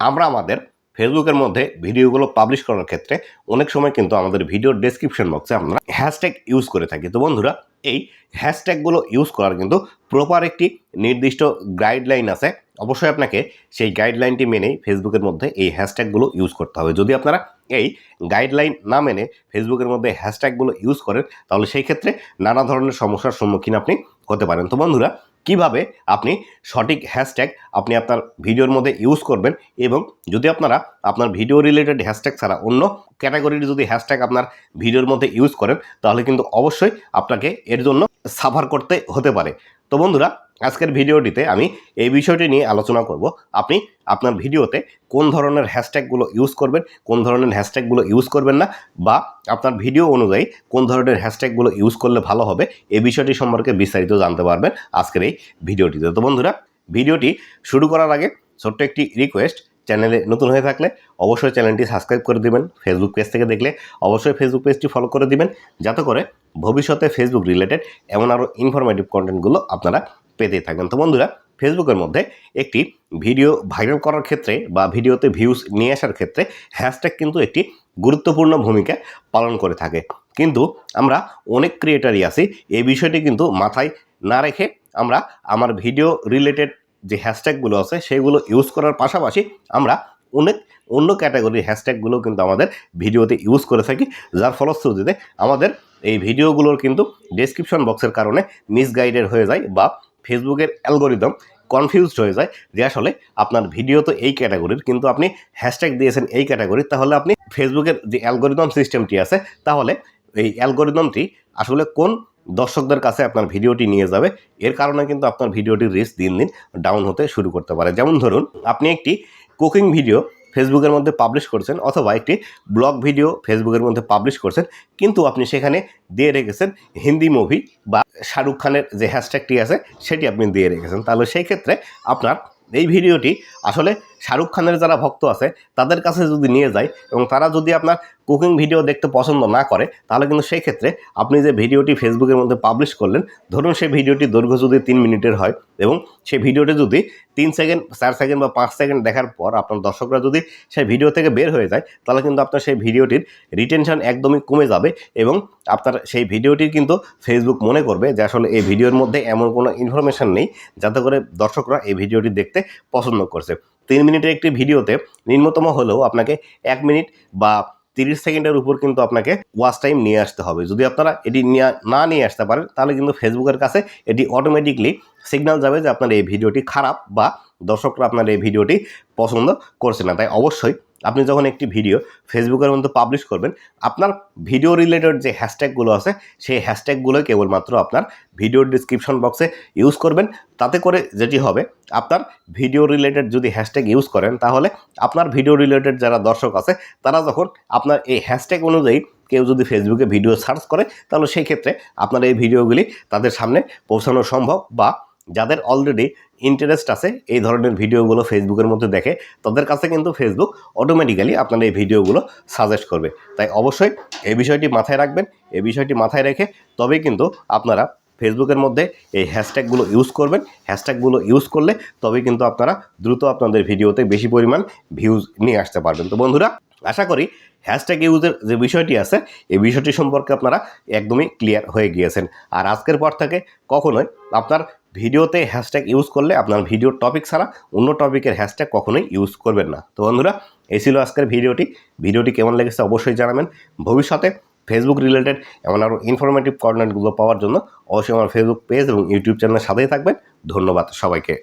আমরা আমাদের ফেসবুকের মধ্যে ভিডিওগুলো পাবলিশ করার ক্ষেত্রে অনেক সময় কিন্তু আমাদের ভিডিওর ডেসক্রিপশন বক্সে আমরা হ্যাশট্যাগ ইউজ করে থাকি। তো বন্ধুরা, এই হ্যাশট্যাগুলো ইউজ করার কিন্তু প্রপার একটি নির্দিষ্ট গাইডলাইন আছে। অবশ্যই আপনাকে সেই গাইডলাইনটি মেনেই ফেসবুকের মধ্যে এই হ্যাশট্যাগুলো ইউজ করতে হবে। যদি আপনারা এই গাইডলাইন না মেনে ফেসবুকের মধ্যে হ্যাশট্যাগুলো ইউজ করেন, তাহলে সেই ক্ষেত্রে নানা ধরনের সমস্যার সম্মুখীন আপনি হতে পারেন। তো বন্ধুরা কীভাবে আপনি সঠিক হ্যাশট্যাগ আপনি আপনার ভিডিওর মধ্যে ইউজ করবেন এবং যদি আপনারা আপনার ভিডিও রিলেটেড হ্যাশট্যাগ ছাড়া অন্য ক্যাটাগরির যদি হ্যাশট্যাগ আপনার ভিডিওর মধ্যে ইউজ করেন, তাহলে কিন্তু অবশ্যই আপনাকে এর জন্য সাফার করতে হতে পারে। তো বন্ধুরা আজকের ভিডিওটিতে আমি এই বিষয়টি নিয়ে আলোচনা করব। আপনি আপনার ভিডিওতে কোন ধরনের হ্যাশট্যাগুলো ইউজ করবেন, কোন ধরনের হ্যাশট্যাগুলো ইউজ করবেন না, বা আপনার ভিডিও অনুযায়ী কোন ধরনের হ্যাশট্যাগুলো ইউজ করলে ভালো হবে এই বিষয়টি সম্পর্কে বিস্তারিত জানতে পারবেন আজকের এই ভিডিওটিতে। তো বন্ধুরা, ভিডিওটি শুরু করার আগে ছোট্ট একটি রিকোয়েস্ট চ্যানেলে নতুন হয়ে থাকলে অবশ্যই চ্যানেলটি সাবস্ক্রাইব করে দিবেন ফেসবুক পেজ থেকে দেখলে অবশ্যই ফেসবুক পেজটি ফলো করে দিবেন, যাতে করে ভবিষ্যতে ফেসবুক রিলেটেড এমন আরও ইনফরমেটিভ কন্টেন্টগুলো আপনারা পেতেই থাকবেন। তো বন্ধুরা ফেসবুকের মধ্যে একটি ভিডিও ভাইরাল করার ক্ষেত্রে বা ভিডিওতে ভিউজ নিয়ে আসার ক্ষেত্রে হ্যাশট্যাগ কিন্তু একটি গুরুত্বপূর্ণ ভূমিকা পালন করে থাকে। কিন্তু আমরা অনেক ক্রিয়েটারই আছি, এই বিষয়টি কিন্তু মাথায় না রেখে আমরা আমার ভিডিও রিলেটেড যে হ্যাশট্যাগুলো আছে, সেগুলো ইউজ করার পাশাপাশি আমরা অনেক অন্য ক্যাটাগরির হ্যাশট্যাগুলো কিন্তু আমাদের ভিডিওতে ইউজ করে থাকি। যার ফলশ্রুতিতে আমাদের এই ভিডিওগুলোর কিন্তু ডেসক্রিপশন বক্সের কারণে মিসগাইডেড হয়ে যায় বা ফেসবুকের অ্যালগোরিদম কনফিউজড হয়ে যায়, যে আসলে আপনার ভিডিও তো এই ক্যাটাগরির কিন্তু আপনি হ্যাশট্যাগ দিয়েছেন এই ক্যাটাগরির তাহলে আপনি ফেসবুকের যে অ্যালগোরিদম সিস্টেমটি আছে, তাহলে এই অ্যালগোরিদমটি আসলে কোন দর্শকদের কাছে আপনার ভিডিওটি নিয়ে যাবে, এর কারণে কিন্তু আপনার ভিডিওটির রিস্ক দিন দিন ডাউন হতে শুরু করতে পারে। যেমন ধরুন, আপনি একটি কুকিং ভিডিও ফেসবুকের মধ্যে পাবলিশ করছেন অথবা একটি ব্লগ ভিডিও ফেসবুকের মধ্যে পাবলিশ করছেন। কিন্তু আপনি সেখানে দিয়ে রেখেছেন হিন্দি মুভি বা শাহরুখ খানের যে হ্যাশট্যাগটি আছে, সেটি আপনি দিয়ে রেখেছেন। তাহলে সেই ক্ষেত্রে আপনার এই ভিডিওটি আসলে শাহরুখ খানের যারা ভক্ত আছে, তাদের কাছে যদি নিয়ে যায় এবং তারা যদি আপনার কুকিং ভিডিও দেখতে পছন্দ না করে, তাহলে কিন্তু সেই ক্ষেত্রে আপনি যে ভিডিওটি ফেসবুকের মধ্যে পাবলিশ করলেন, ধরুন সেই ভিডিওটি দৈর্ঘ্য যদি তিন মিনিটের হয় এবং সেই ভিডিওটি যদি তিন সেকেন্ড চার সেকেন্ড বা পাঁচ সেকেন্ড দেখার পর আপনার দর্শকরা যদি সেই ভিডিও থেকে বের হয়ে যায়, তাহলে কিন্তু আপনার সেই ভিডিওটির রিটেনশন একদমই কমে যাবে এবং আপনার সেই ভিডিওটির কিন্তু ফেসবুক মনে করবে যে আসলে এই ভিডিওর মধ্যে এমন কোনো ইনফরমেশন নেই, যাতে করে দর্শকরা এই ভিডিওটি দেখতে পছন্দ করছে। তিন মিনিটের একটি ভিডিওতে নিম্নতম হলেও আপনাকে এক মিনিট বা তিরিশ সেকেন্ডের উপর কিন্তু আপনাকে ওয়াচ টাইম নিয়ে আসতে হবে। যদি আপনারা এটি না নিয়ে আসতে পারেন, তাহলে কিন্তু ফেসবুকের কাছে এটি অটোমেটিকলি সিগন্যাল যাবে যে আপনার এই ভিডিওটি খারাপ বা দর্শকরা আপনার এই ভিডিওটি পছন্দ করছে না। তাই অবশ্যই আপনি যখন একটি ভিডিও ফেসবুকের মধ্যে পাবলিশ করবেন, আপনার ভিডিও রিলেটেড যে হ্যাশট্যাগুলো আছে, সেই হ্যাশট্যাগুলো কেবলমাত্র আপনার ভিডিওর ডিসক্রিপশন বক্সে ইউজ করবেন। তাতে করে যেটি হবে, আপনার ভিডিও রিলেটেড যদি হ্যাশট্যাগ ইউজ করেন, তাহলে আপনার ভিডিও রিলেটেড যারা দর্শক আছে, তারা যখন আপনার এই হ্যাশট্যাগ অনুযায়ী কেউ যদি ফেসবুকে ভিডিও সার্চ করে, তাহলে সেই ক্ষেত্রে আপনার এই ভিডিওগুলি তাদের সামনে পৌঁছানো সম্ভব বা যাদের অলরেডি ইন্টারেস্ট আছে এই ধরনের ভিডিওগুলো ফেসবুকের মধ্যে দেখে, তাদের কাছে কিন্তু ফেসবুক অটোমেটিক্যালি আপনার এই ভিডিওগুলো সাজেস্ট করবে। তাই অবশ্যই এই বিষয়টি মাথায় রাখবেন, এই বিষয়টি মাথায় রেখে তবেই কিন্তু আপনারা ফেসবুকের মধ্যে এই হ্যাশট্যাগুলো ইউজ করবেন। হ্যাশট্যাগুলো ইউজ করলে তবে কিন্তু আপনারা দ্রুত আপনাদের ভিডিওতে বেশি পরিমাণ ভিউজ নিয়ে আসতে পারবেন। তো বন্ধুরা, আশা করি হ্যাশট্যাগ ইউজের যে বিষয়টি আছে, এই বিষয়টি সম্পর্কে আপনারা একদমই ক্লিয়ার হয়ে গিয়েছেন। আর আজকের পর থেকে কখনোই আপনার ভিডিওতে হ্যাশট্যাগ ইউজ করলে আপনার ভিডিওর টপিক ছাড়া অন্য টপিকের হ্যাশট্যাগ কখনোই ইউজ করবেন না। তো বন্ধুরা, এই ছিল আজকের ভিডিওটি। ভিডিওটি কেমন লেগেছে অবশ্যই জানাবেন। ভবিষ্যতে ফেসবুক রিলেটেড এমন আরও ইনফরমেটিভ কন্টেন্টগুলো পাওয়ার জন্য অবশ্যই আমার ফেসবুক পেজ এবং ইউটিউব চ্যানেলের সাথেই থাকবেন। ধন্যবাদ সবাইকে।